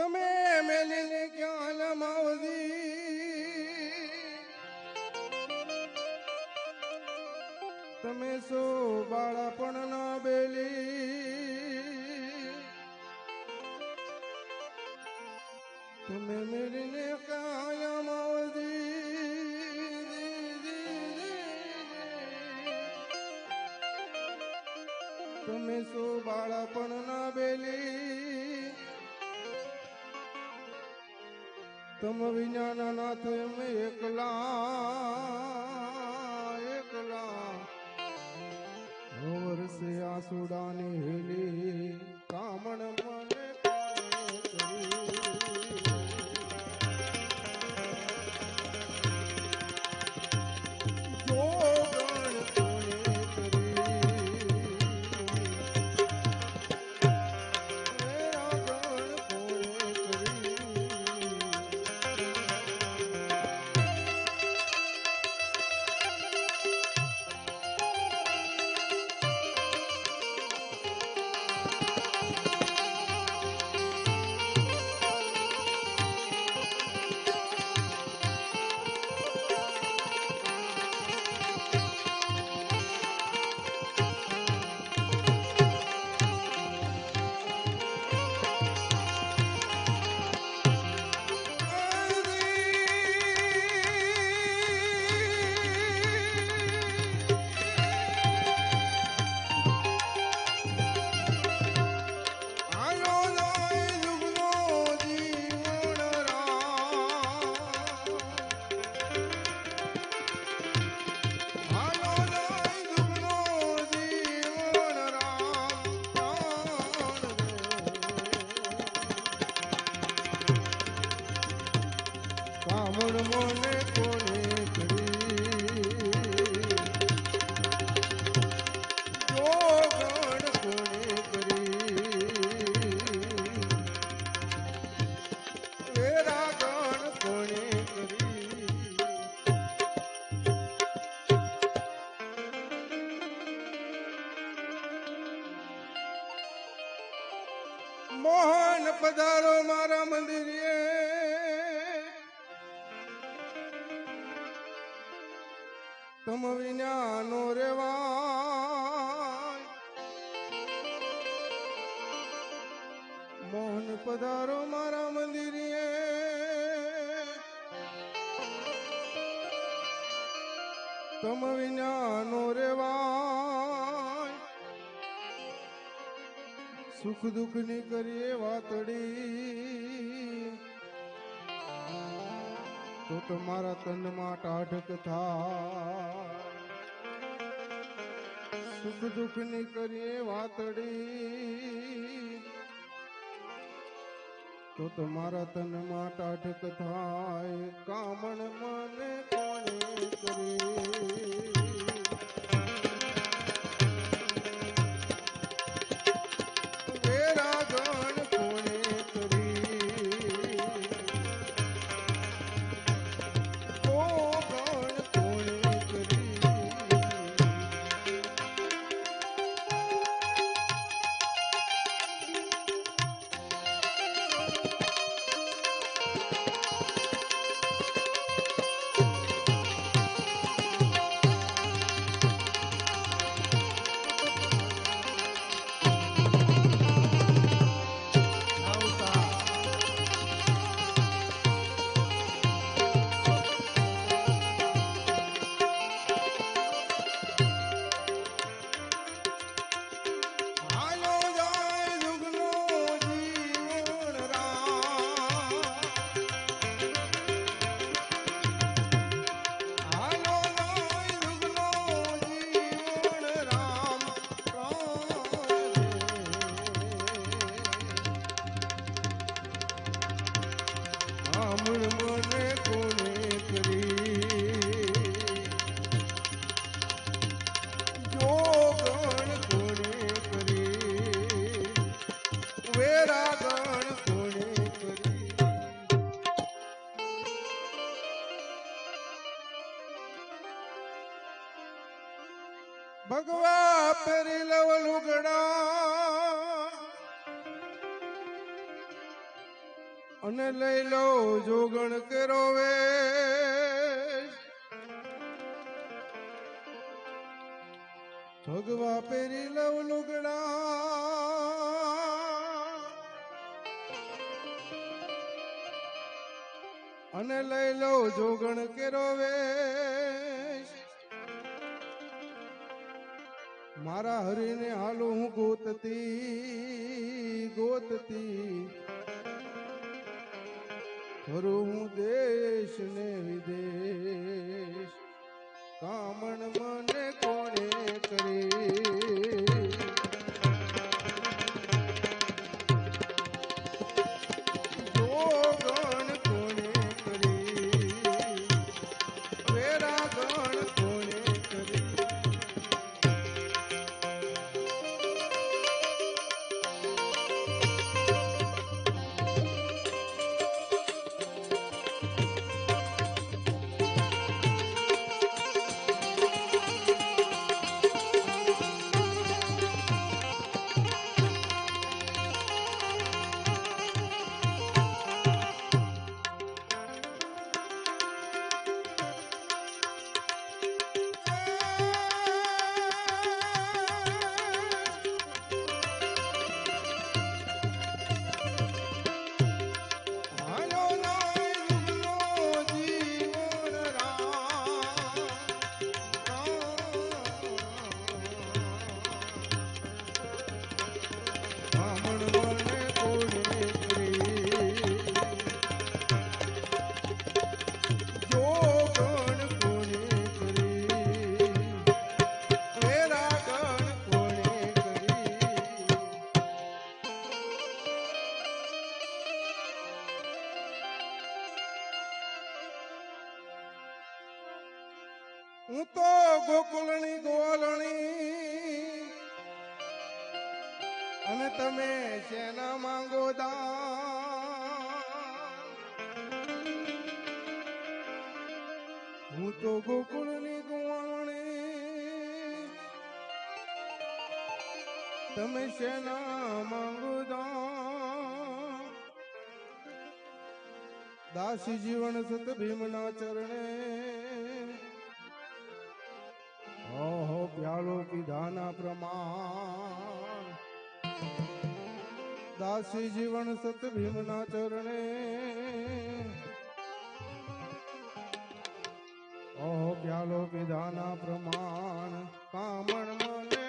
તમે મેલીને ક્યાં લમાવદી તમે સો બાળપણ તમ વિજ્ઞાન નાથ એમ એકલા. એકલા વર્ષે આસુડાની હેલી કામણ મને તમ વિના રેવાય. મોહન પધારો મારા મંદિરે તમ વિના નો રેવાય. સુખ દુઃખની કરીએ વાતડી. તો તમારા તનમાં ટાઢક થાય. સુખ દુઃખની કરીએ વાતડી. તો તમારા તનમાં ટાઢક થાય કામણ મને કોણે કરી. અને લઈ લો, જોગણ કરો વે ભગવા પેરી લવ લુગડા. અને લઈ લો, જોગણ કરો વેશ. મારા હરીને હાલો હું ગોતતી ગોતતી. ફરું હું દેશ ને વિદેશ. કામણ મને કોણે કરી? તમે શેના માંગો દાન દાસી જીવન સત ભીમના ચરણે. ઓહો, પ્યાલો પીધાના પ્રમાણ. દાસી જીવન સત ભીમના ચરણે. ઓહો, પ્યાલો પીધાના પ્રમાણ. કામણ મને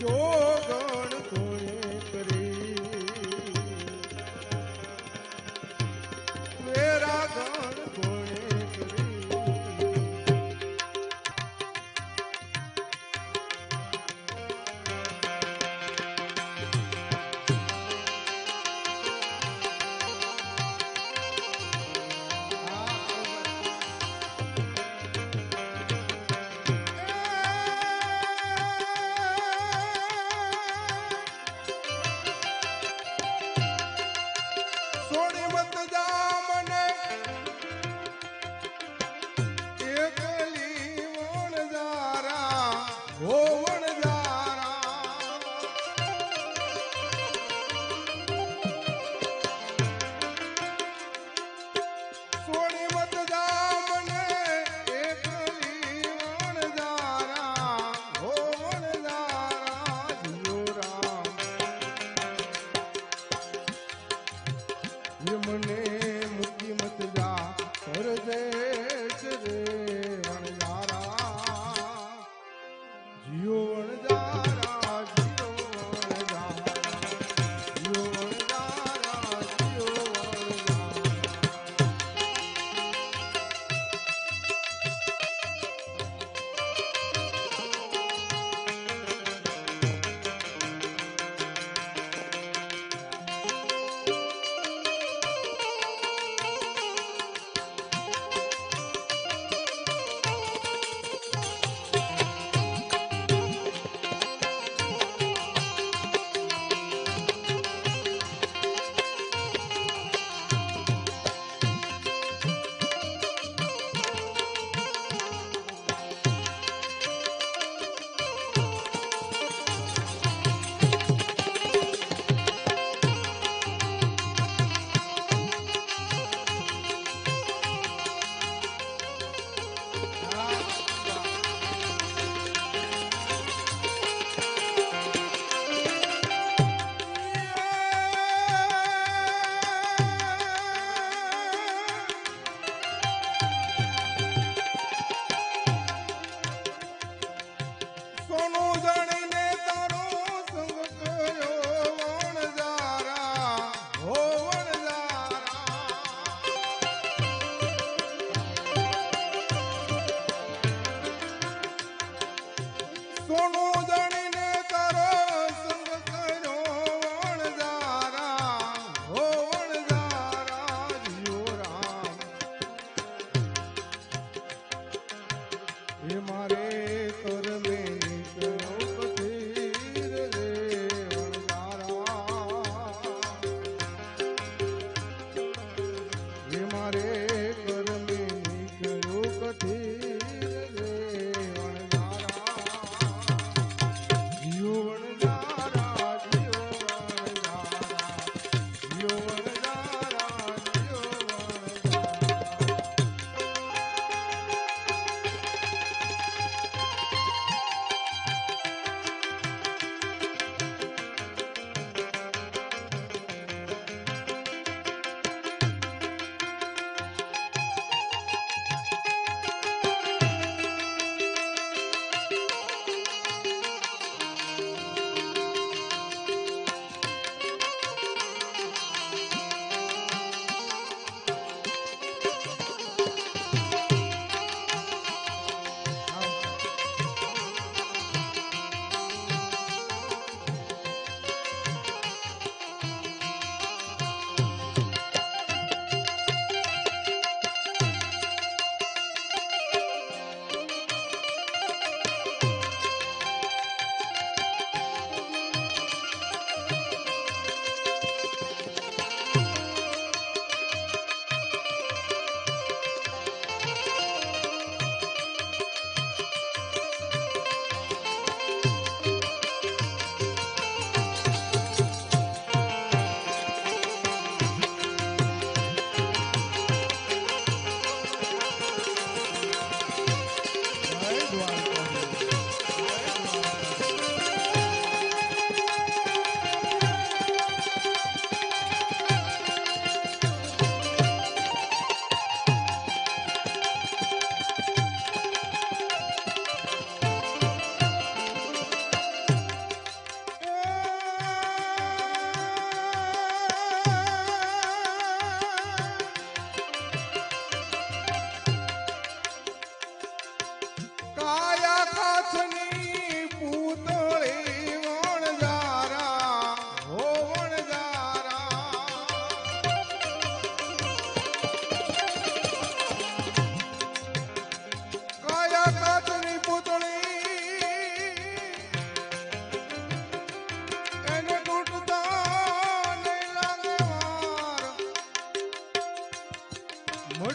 जो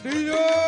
dio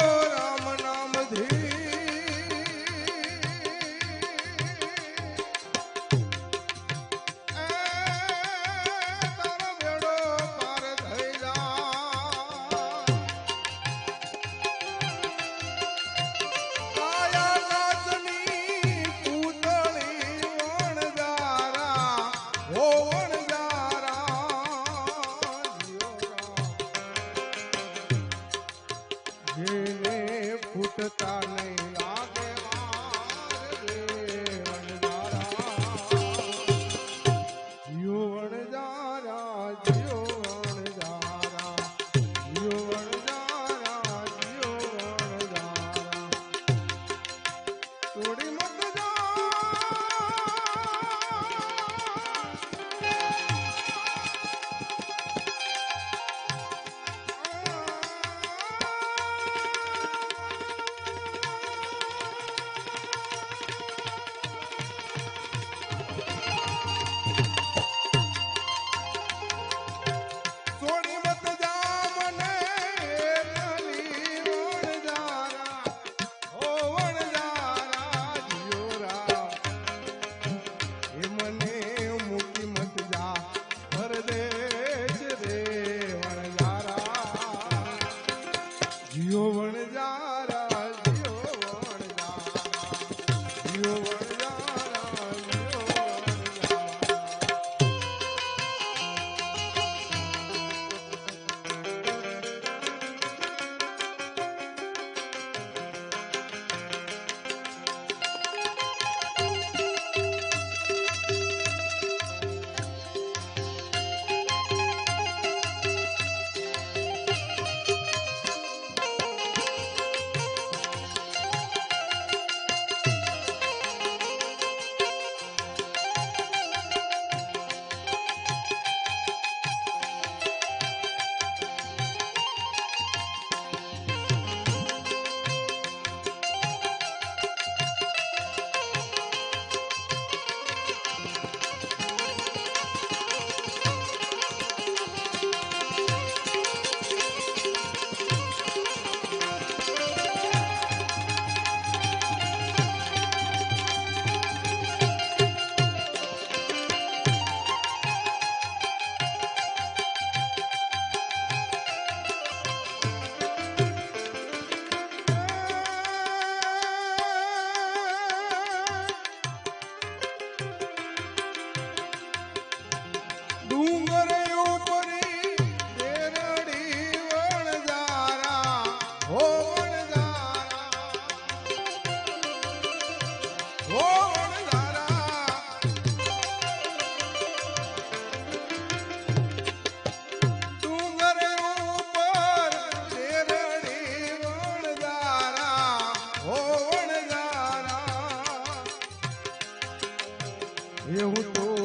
એવું તો